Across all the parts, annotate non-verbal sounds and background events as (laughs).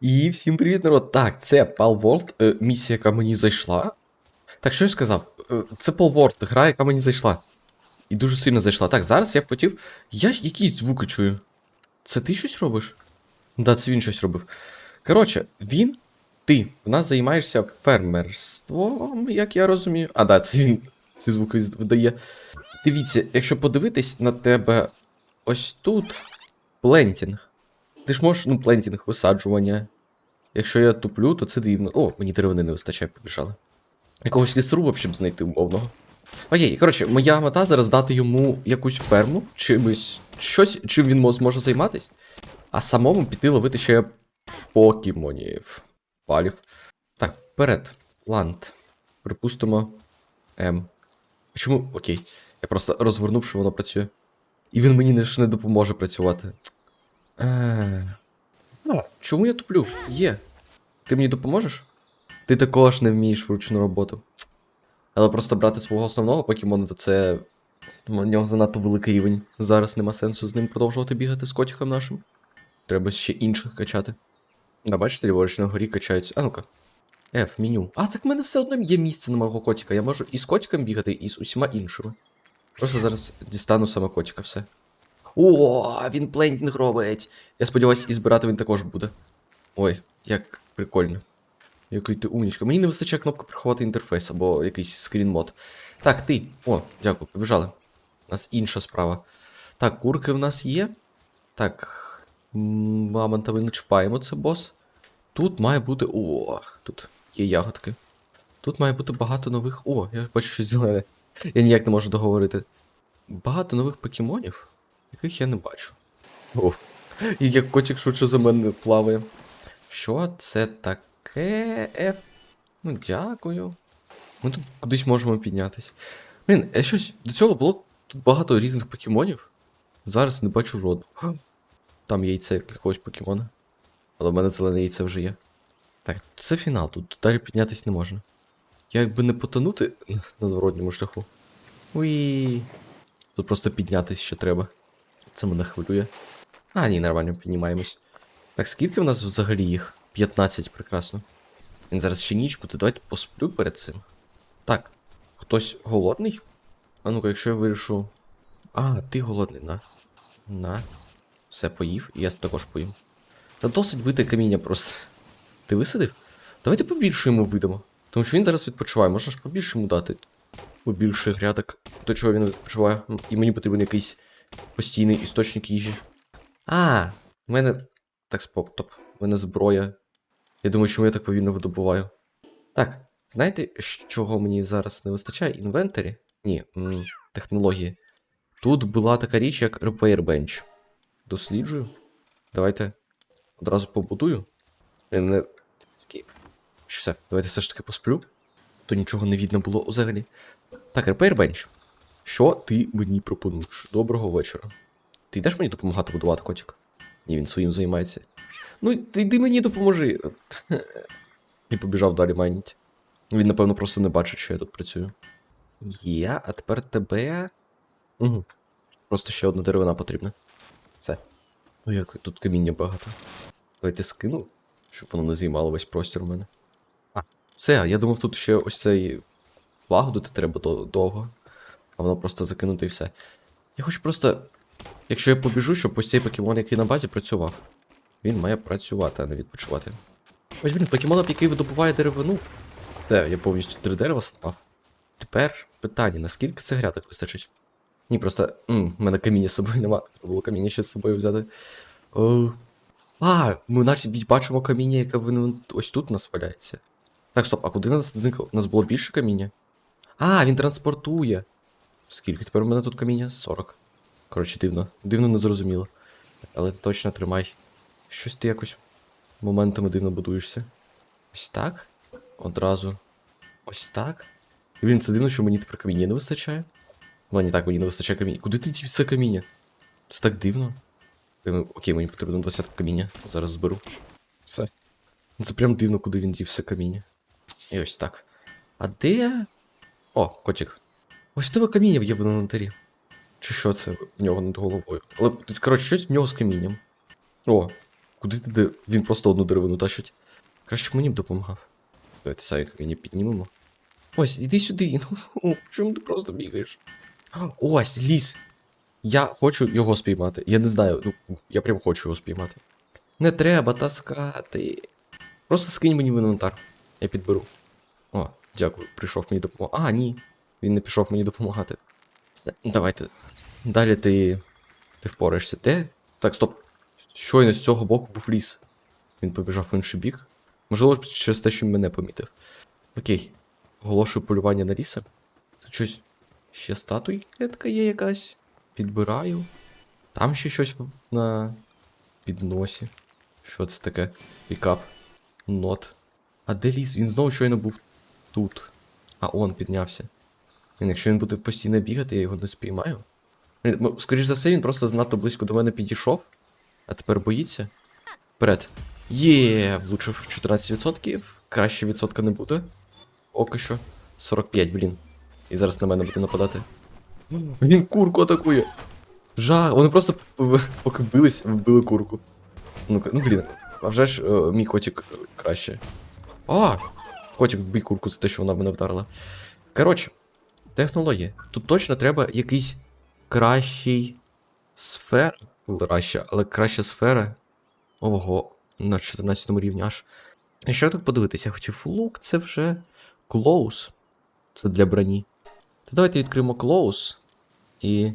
І всім привіт, народ. Так, це Palworld, е, місія, яка мені зайшла. Так, що я сказав? Е, це Palworld, гра, яка мені зайшла. І дуже сильно зайшла. Так, зараз я б хотів. Я якісь звуки чую. Це ти щось робиш? Да, це він щось робив. Коротше, він, ти, в нас займаєшся фермерством, як я розумію. А, да, це він ці звуки видає. Дивіться, якщо подивитись на тебе ось тут плентінг. Ти ж можеш, ну, плентінг, висаджування. Якщо я туплю, то це дивно. О, мені деревини не вистачає, побіжали. Якогось лісоруба, щоб знайти умовного. Окей, коротше, моя мета зараз дати йому якусь ферму, чимось, щось, чим він зможе займатись, а самому піти ловити ще покемонів. Палів. Так, вперед. Ланд. Припустимо. М. Чому? Окей. Я просто розвернув, що воно працює. І він мені не допоможе працювати. Е... А, чому я туплю? Є. Ти мені допоможеш? Ти також не вмієш вручну роботу. Але просто брати свого основного покемона, то це. У нього занадто великий рівень. Зараз нема сенсу з ним продовжувати бігати з котиком нашим. Треба ще інших качати. Да, бачите, ліворуч на горі качаються. А ну-ка. F, меню. А, так в мене все одно є місце на мого котика. Я можу і з котиком бігати, і з усіма іншими. Просто зараз дістану саме котика, все. О, він плентінг робить. Я сподіваюся, і збирати він також буде. Ой, як прикольно. Який ти умнічка. Мені не вистачає кнопки приховати інтерфейс або якийсь скрін-мод. Так, ти. О, дякую, побіжали. У нас інша справа. Так, курки в нас є. Так. Мамонта ми не це бос. Тут має бути. О, тут є ягодки. Тут має бути багато нових. О, я бачу щось зелене. Я ніяк не можу договорити. Багато нових покемонів, яких я не бачу. О, і як котик швидше за мене плаває. Що це таке? Еф? Ну, дякую. Ми тут кудись можемо піднятися. Блін, я щось до цього було тут багато різних покемонів. Зараз не бачу роду. Там яйце якогось покемона. Але в мене зелене яйце вже є. Так, це фінал, тут далі піднятися не можна. Я якби не потонути на зворотньому шляху. Уї. Тут просто піднятися ще треба. Це мене хвилює. А, ні, нормально піднімаємось. Так, скільки в нас взагалі їх? 15, прекрасно. Він зараз ще ніч буде, давайте посплю перед цим. Так, хтось голодний? А ну-ка, якщо я вирішу. А, ти голодний, на. На. Все поїв, і я також поїм. Та досить бити каміння просто. Ти висадив? Давайте побільше йому видамо. Тому що він зараз відпочиває, можна ж побільше йому дати. Побільше грядок. До чого він відпочиває? І мені потрібен якийсь постійний істочник їжі. А, в мене. Так, стоп, топ. В мене зброя. Я думаю, чому я так повільно видобуваю. Так, знаєте, чого мені зараз не вистачає? Інвентарі? Ні, м, технології. Тут була така річ, як Repair Bench. Досліджую. Давайте одразу побудую. Не... Що все, давайте все ж таки посплю. То нічого не видно було взагалі. Так, Repair Bench. Що ти мені пропонуєш? Доброго вечора. Ти йдеш мені допомагати будувати котик? Ні, він своїм займається. Ну, ти йди мені допоможи. І побіжав далі майніть. Він, напевно, просто не бачить, що я тут працюю. Є, а тепер тебе. Угу. Просто ще одна деревина потрібна. Все. Ну як тут каміння багато. Давайте скину, щоб воно не займало весь простір у мене. А, все, я думав, тут ще ось цей лагодити треба довго. А воно просто закинути і все. Я хочу просто. Якщо я побіжу, щоб ось цей покемон, який на базі, працював. Він має працювати, а не відпочивати. Ось, блін, покемон, який видобуває деревину. Це, я повністю три дерева слапав. Тепер питання, наскільки це грядок вистачить? Ні, просто. М, в мене каміння з собою нема. Треба було каміння ще з собою взяти. О. А, ми навіть бачимо каміння, яке ось тут у нас валяється. Так, стоп, а куди нас зникло? У нас було більше каміння? А, він транспортує. Скільки тепер у мене тут каміння? 40. Коротше, дивно. Дивно незрозуміло. Але ти точно тримай. Щось ти якось моментами дивно будуєшся. Ось так. Одразу. Ось так. І він це дивно, що мені тепер каміння не вистачає. Ну, не так, мені не вистачає каміння. Куди ти все каміння? Це так дивно. Окей, мені потрібно 20 каміння. Зараз зберу. Все. Ну це прям дивно, куди він дів все каміння. І ось так. А де. О, котик. Ось в тебе каміння є в інвентарі. Чи що це в нього над головою? Але коротше, щось в нього з камінням. О, Куди ти де? Він просто одну деревину тащить. Краще б мені б допомагав. Давайте сайт мені піднімемо. Ось, іди сюди. (laughs) Ну, чому ти просто бігаєш? Ось, ліс. Я хочу його спіймати. Я не знаю, ну, я прям хочу його спіймати. Не треба таскати. Просто скинь мені в інвентар. Я підберу. О, дякую, прийшов мені допомагати. А, ні. Він не пішов мені допомагати. Все, давайте. Далі ти. Ти впораєшся. Де? Так, стоп. Щойно з цього боку був ліс. Він побіжав в інший бік. Можливо, через те, що мене помітив. Окей. Оголошую полювання на ліса. Тут щось. Ще статуйка є якась. Підбираю. Там ще щось на підносі. Що це таке? Пікап. Нот. А де ліс? Він знову щойно був тут. А он піднявся. Якщо він буде постійно бігати, я його не спіймаю. Він, ну, за все, він просто занадто близько до мене підійшов, а тепер боїться. Вперед. Є, влучив 14%. Краще відсотка не буде. Поки що. 45, блін. І зараз на мене буде нападати. Він курку атакує. Жах, вони просто поки бились, вбили курку. Ну, ну блін, а вже ж е, мій котик е, краще. А! Котик вбий курку за те, що вона мене вдарила. Коротше, технологія. Тут точно треба якийсь кращий сфера. Краща, але краща сфера. Ого, на 14 рівні аж. І що тут подивитися? Хотів лук, це вже клоус. Це для броні. Та давайте відкриємо клоус і.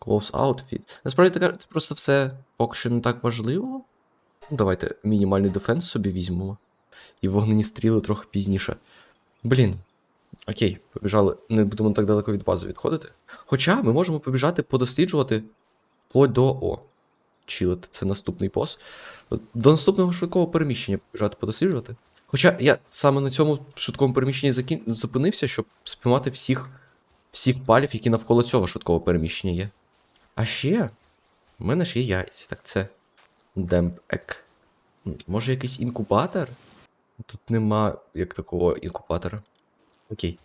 Close outfit. Насправді це просто все поки що не так важливо. Ну, давайте мінімальний дефенс собі візьмемо. І вогнені стріли трохи пізніше. Блін. Окей, побіжали. Не будемо так далеко від бази відходити. Хоча ми можемо побіжати подосліджувати вплоть до. О. Чилити, це наступний. От До наступного швидкого переміщення побіжати подосліджувати. Хоча я саме на цьому швидкому переміщенні закін... зупинився, щоб спіймати всіх, всіх палів, які навколо цього швидкого переміщення є. А ще. У мене ж є яйця, так це. Демпек. Може якийсь інкубатор? Тут нема як такого інкубатора. Окей.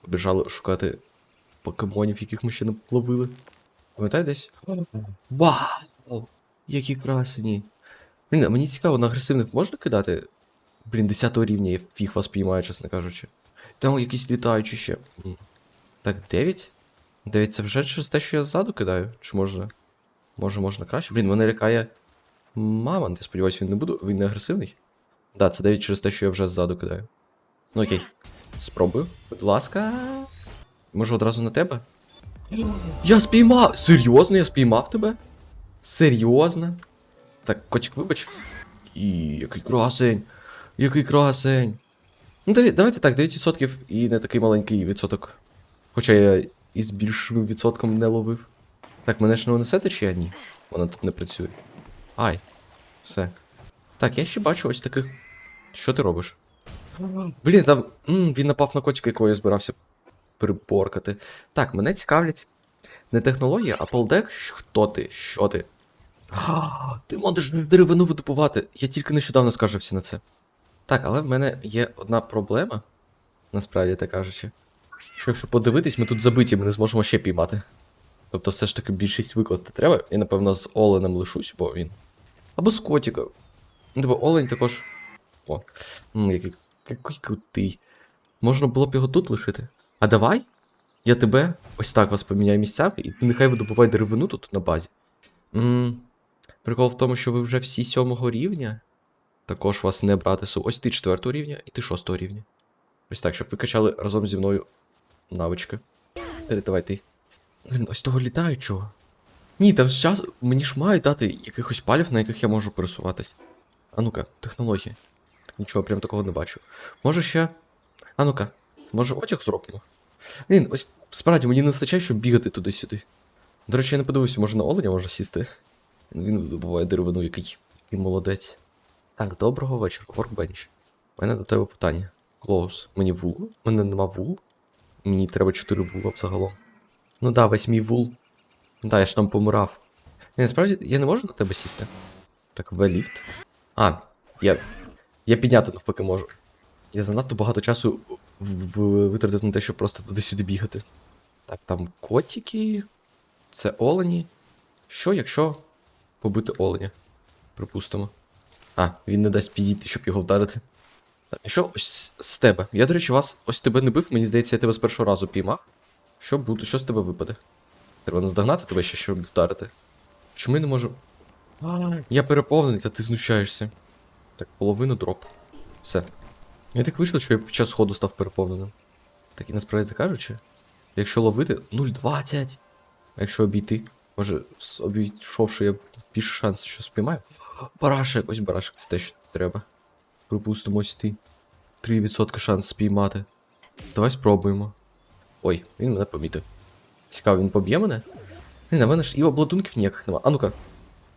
Побіжали шукати покемонів, яких ми ще не ловили. Пам'ятай десь? Вау! Які красені! Блін, а мені цікаво, на агресивних можна кидати? Блін, 10 рівня я фіг вас піймаю, чесно кажучи. Там якісь літаючі ще. Так, 9? 9 це вже через те, що я ззаду кидаю? Чи можна? Може, можна краще? Блін, мене лякає. Мамонт, я сподіваюся, він не буде. Він не агресивний. Да, це 9 через те, що я вже ззаду кидаю. Ну окей. Спробую. Будь ласка. Може одразу на тебе? Я спіймав! Серйозно, я спіймав тебе? Серйозно? Так, котик, вибач. І який красень! Який красень! Ну, давай- давайте так, 9% і не такий маленький відсоток. Хоча я із більшим відсотком не ловив. Так, мене ж не унесете чи я ні? Вона тут не працює. Ай. Все. Так, я ще бачу ось таких. Що ти робиш? Блін, там. він напав на котика, якого я збирався приборкати. Так, мене цікавлять не технологія, а полдек. Хто ти? Що ти? А, ти можеш деревину видобувати. Я тільки нещодавно скаржився на це. Так, але в мене є одна проблема, насправді так кажучи. Що якщо подивитись, ми тут забиті, ми не зможемо ще піймати. Тобто все ж таки більшість викласти треба. І напевно з Оленем лишусь, бо він. Або з котиком. Типу, Олень також. О, який, який крутий. Можна було б його тут лишити. А давай? Я тебе ось так вас поміняю місцями, і нехай видобувай деревину тут на базі. м прикол в тому, що ви вже всі сьомого рівня. Також вас не брати су. Ось ти четвертого рівня і ти шостого рівня. Ось так, щоб ви качали разом зі мною навички. Е, Давай ти. Ось того літаючого. Ні, там з часу мені ж мають дати якихось палів, на яких я можу пересуватись. А ну-ка, технології. Нічого прям такого не бачу. Може ще. А ну-ка, може одяг зробимо? Блін, ось справді мені не вистачає, щоб бігати туди-сюди. До речі, я не подивився, може на оленя можна сісти. Він добуває деревину, який, який молодець. Так, доброго вечора, Workbench. У мене до тебе питання. Клоус, мені вул? У мене нема вул. Мені треба 4 вула взагалом. Ну да, весь мій вул. Да, я ж там помирав. Ні, насправді я не можу на тебе сісти. Так, В-ліфт. А, я. Я підняти навпаки можу. Я занадто багато часу витратив на те, щоб просто туди-сюди бігати. Так, там котики. Це олені. Що, якщо побити оленя? Припустимо. А, він не дасть підійти, щоб його вдарити. Так, що ось з тебе? Я, до речі, вас ось тебе не бив, мені здається, я тебе з першого разу піймав. Що буде? Що з тебе випаде? Треба наздогнати тебе ще, щоб вдарити. Чому я не можу. Я переповнений, та ти знущаєшся. Так, половину дроп. Все. Я так вийшло, що я під час ходу став переповненим. Так і насправді кажучи, якщо ловити 0,20. А якщо обійти, може, обійшовши, я більше шанс, що спіймаю. Барашек, ось барашек, це те, що треба. Припустимо, ось ти. 3% шанс спіймати. Давай спробуємо. Ой, він мене помітив. Цікаво, він поб'є мене? Ні, на мене ж і обладунків ніяких нема. А ну-ка.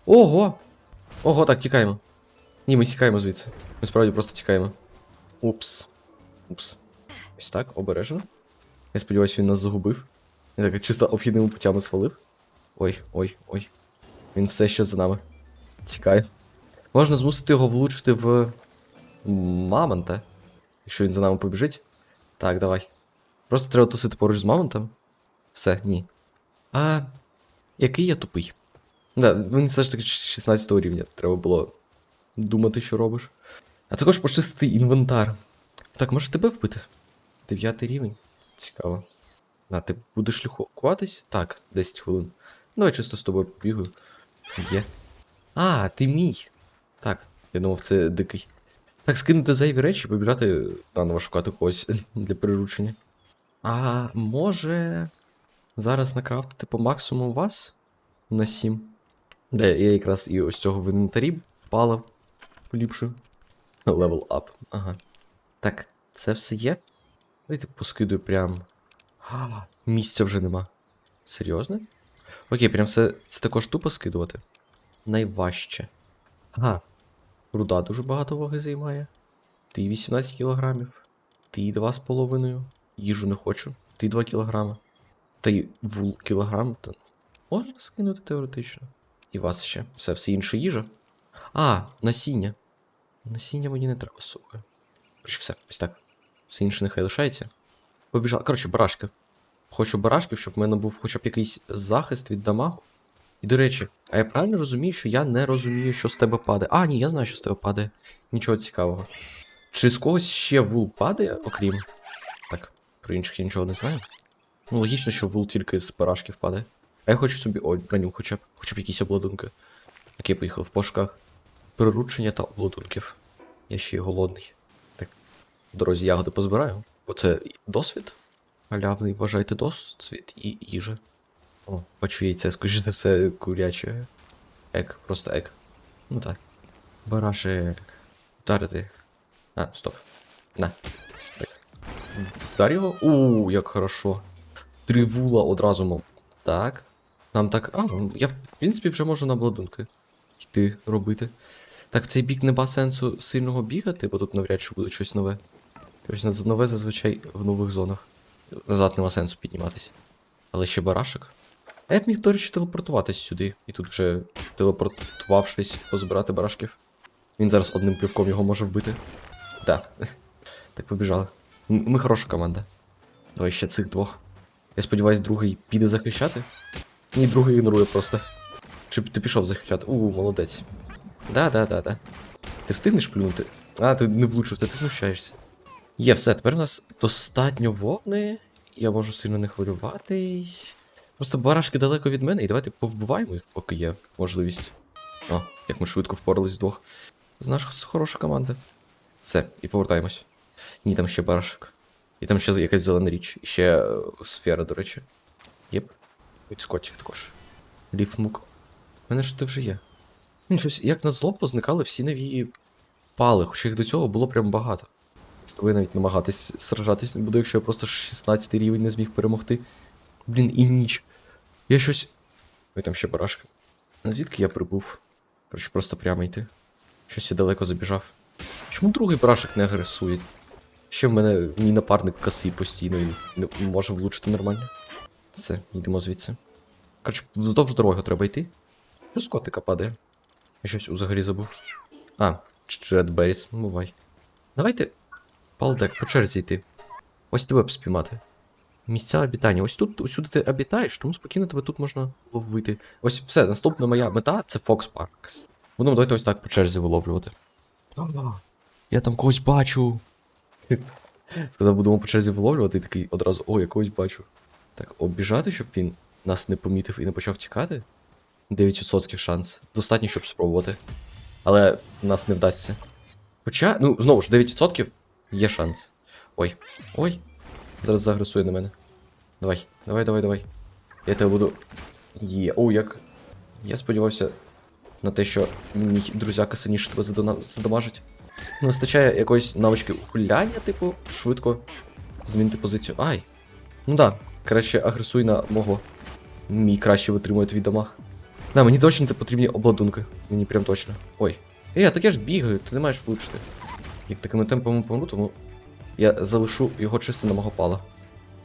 Ого! Ого, так, тікаємо. Ні, ми тікаємо звідси. Ми справді просто тікаємо. Упс. Упс. Ось так, обережно. Я сподіваюся, він нас загубив. Я так чисто обхідними путями свалив. Ой, ой, ой. Він все ще за нами. Тікає. Можна змусити його влучити в мамонта. Якщо він за нами побіжить. Так, давай. Просто треба тусити поруч з мамонтом. Все, ні. А. Який я тупий. Да, він все ж таки 16 рівня. Треба було думати, що робиш. А також почистити інвентар. Так, може тебе вбити? Дев'ятий рівень. Цікаво. А, ти будеш лікуватись? Так, 10 хвилин. Давай чисто з тобою побігаю. Є. А, ти мій. Так, я думав, це дикий. Так, скинути зайві речі, побіжати наново шукати когось для приручення. А може. Зараз накрафтити по максимуму вас на 7. Де я якраз і ось цього в інвентарі палив поліпшую. Левел ап. Ага. Так, це все є? Давайте поскидую прям. Місця вже нема. Серйозно? Окей, прям все це також тупо скидувати. Найважче. Ага. Руда дуже багато ваги займає. Ти 18 кілограмів. Ти 2,5. Їжу не хочу. Ти 2 кілограми. Та й вул кілограм, можна скинути теоретично. І вас ще. Все, все інше їжа. А, насіння. Насіння мені не треба, сука. Все, ось так. Все інше нехай лишається. Побіжав. Коротше, барашки. Хочу барашків, щоб в мене був хоча б якийсь захист від дамагу. І до речі, а я правильно розумію, що я не розумію, що з тебе падає. А, ні, я знаю, що з тебе падає. Нічого цікавого. Чи з когось ще вул падає, окрім. Так, про інших я нічого не знаю. Ну, логічно, що вул тільки з барашків падає. А я хочу собі ой, броню хоча б, хоча б якісь обладунки. Так я поїхав в пошуках. Приручення та обладунків. Я ще й голодний. Так, в дорозі ягоди позбираю. Бо це досвід. Халявний, вважайте досвід і їжа. О, бачу яйце, скоріш за все, куряче. Ек, просто ек. Ну так. Барашек. Вдарити. А, стоп. На. Так. Вдар його? У, як хорошо. Три вула одразу мов. Так. Нам так. А, я в принципі вже можу на обладунки йти робити. Так, в цей бік нема сенсу сильного бігати, бо тут навряд чи буде щось нове. Ось на- нове зазвичай в нових зонах. Назад нема сенсу підніматися. Але ще барашек. А я б міг, до речі, телепортуватись сюди. І тут вже телепортувавшись, позбирати барашків. Він зараз одним плівком його може вбити. Да. (laughs) Так побіжали. Ми хороша команда. Давай ще цих двох. Я сподіваюсь, другий піде захищати. Ні, другий ігнорує просто. Чи ти пішов захищати? У, молодець. Да, да, да, да. Ти встигнеш плюнути? А, ти не влучив, ти знущаєшся. Є, все, тепер у нас достатньо вогни. Я можу сильно не хвилюватись. Просто барашки далеко від мене, і давайте повбиваємо їх, поки є можливість. О, як ми швидко впорались вдвох. Знаєш, хороша команда. Все, і повертаємось. Ні, там ще барашек. І там ще якась зелена річ. І ще е, сфера, до речі. Єп. Від скотчик також. Ліфмук. У мене ж ти вже є. Щось, як на зло позникали всі нові пали, хоча їх до цього було прям багато. З тобою навіть намагатись сражатись не буду, якщо я просто 16 рівень не зміг перемогти. Блін, і ніч. Я щось. Ой, там ще барашка. Звідки я прибув? Коротше, просто прямо йти. Щось я далеко забіжав. Чому другий барашек не агресує? Ще в мене мій напарник косий постійно і не може влучити нормально. Все, йдемо звідси. Коротше, вздовж дороги треба йти. Що з котика падає? Я щось взагалі забув. А, Редберіс, бувай. Давайте. Палдек, по черзі йти. Ось тебе б спіймати. Місця обітання. Ось тут, усюди ти обітаєш, тому спокійно тебе тут можна ловити. Ось все, наступна моя мета це Fox Parks. Будемо давайте ось так по черзі виловлювати. Я там когось бачу. (laughs) Сказав, будемо по черзі виловлювати, і такий одразу, о, я когось бачу. Так, обіжати, щоб він нас не помітив і не почав тікати? 9% шанс. Достатньо, щоб спробувати. Але нас не вдасться. Хоча, ну, знову ж, 9% є шанс. Ой. Ой. Зараз загресує на мене. Давай, давай, давай, давай. Я тебе буду. Є. О, як. Я сподівався на те, що мій друзяка сильніше тебе задамажить. Не вистачає якоїсь навички ухиляння, типу, швидко змінити позицію. Ай. Ну да, краще агресуй на мого. Мій краще витримує твій дамаг. Да, мені точно потрібні обладунки. Мені прям точно. Ой. Е, так я ж бігаю, ти не маєш влучити. Як такими темпами помру, тому я залишу його чисто на мого пала.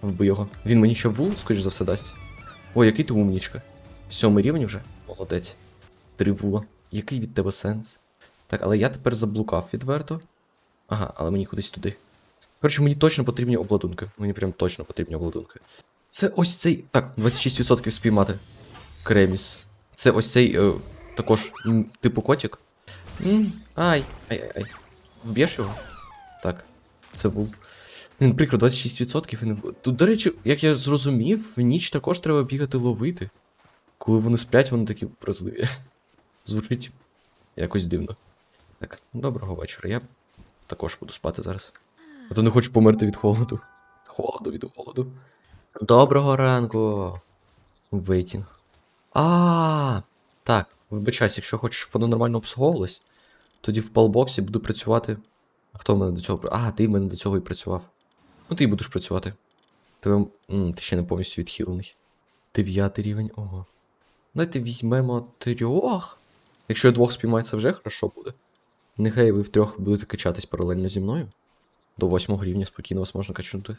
Вбий його. Він мені ще вул, скоріш за все, дасть. Ой, який ти умнічка. Сьомий рівень вже? Молодець. Три вула. Який від тебе сенс? Так, але я тепер заблукав відверто. Ага, але мені кудись туди. Коротше, мені точно потрібні обладунки. Мені прям точно потрібні обладунки. Це ось цей. Так, 26% спіймати. Креміс. Це ось цей е, також типу котик. Ай, ай, ай, ай. Вб'єш його? Так, це вул. Він прикро, 26% і не Тут, до речі, як я зрозумів, в ніч також треба бігати ловити. Коли вони сплять, вони такі вразливі. (laughs) Звучить якось дивно. Так, доброго вечора. Я також буду спати зараз. А то не хочу померти від холоду. Холоду від холоду. Доброго ранку. Вейтінг. А, так, вибачайся, якщо хочеш, щоб воно нормально обслуговувалось, тоді в палбоксі буду працювати. А хто в мене до цього А, ти в мене до цього і працював. Ну ти й будеш працювати. Тебе. М, ти ще не повністю відхилений. Дев'ятий рівень, ого. Давайте візьмемо трьох. Якщо двох спіймаю, це вже хорошо буде. Нехай ви втрьох будете качатись паралельно зі мною. До восьмого рівня спокійно вас можна качнути.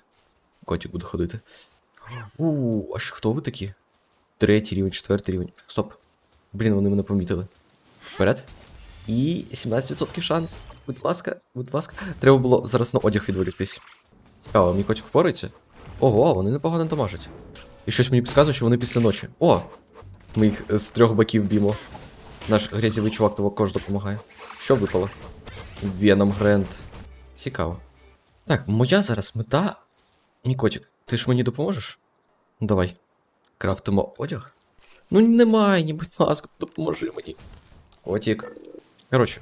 Котик буде ходити. У, а що хто ви такі? Третій рівень, четвертий рівень. Стоп. Блін, вони мене помітили. Вперед. І 17% шанс. Будь ласка, будь ласка. Треба було зараз на одяг відволіктись. Цікаво, мій котик впорається? Ого, вони непогано дамажать. І щось мені підказує, що вони після ночі. О! Ми їх е, з трьох боків б'ємо. Наш грязєвий чувак також допомагає. Що випало? Веном Гренд. Цікаво. Так, моя зараз мета. Нікотік, ти ж мені допоможеш? Давай. Крафтимо одяг. Ну немає, ні, будь ласка, допоможи мені. Котік. Коротше,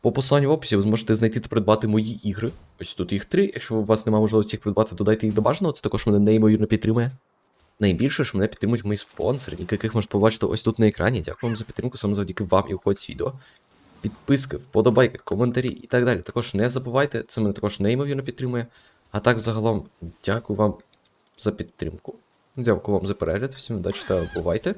по посиланню в описі ви зможете знайти та придбати мої ігри. Ось тут їх три. Якщо у вас немає можливості їх придбати, додайте їх до бажаного. Це також мене неймовірно підтримує. Найбільше ж мене підтримують мої спонсори, яких можете побачити ось тут на екрані. Дякую вам за підтримку, саме завдяки вам і уходить відео. Підписки, вподобайки, коментарі і так далі. Також не забувайте, це мене також неймовірно підтримує. А так, загалом, дякую вам за підтримку. Дякую вам за перегляд. Всім удачі та бувайте.